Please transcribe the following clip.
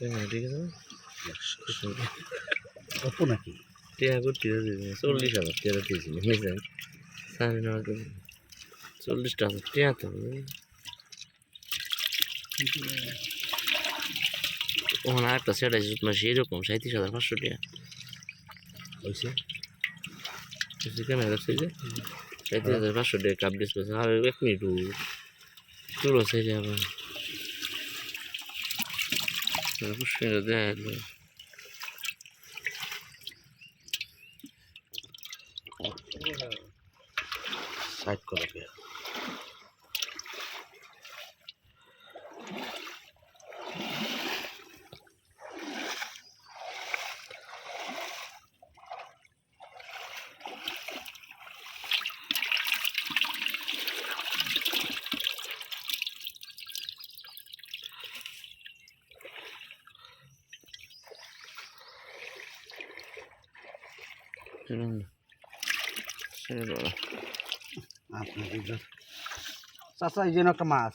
হ্যাঁ ঠিক আছে কত নাকি? টিয়া করতে চল্লিশ হাজার টিয়া দিয়েছিল বুঝলেন সাড়ে ন হাজার চল্লিশটা হাজার টিয়া তো ওখানে একটা সেট আছে মাসে এরকম সাঁত্রিশ হাজার পাঁচশো টিয়া। হয়েছে? রাখছে যে সাঁত্রিশ হাজার পাঁচশো টিয়া কাপ ডিসপ্লে আর এক মিনিট চলো সেটা আবার অবশ্যই দেখা গেলো সাইড করে কে এরকম ছেড়ে দাও আপনার চাষা এই জন্য একটা মাছ।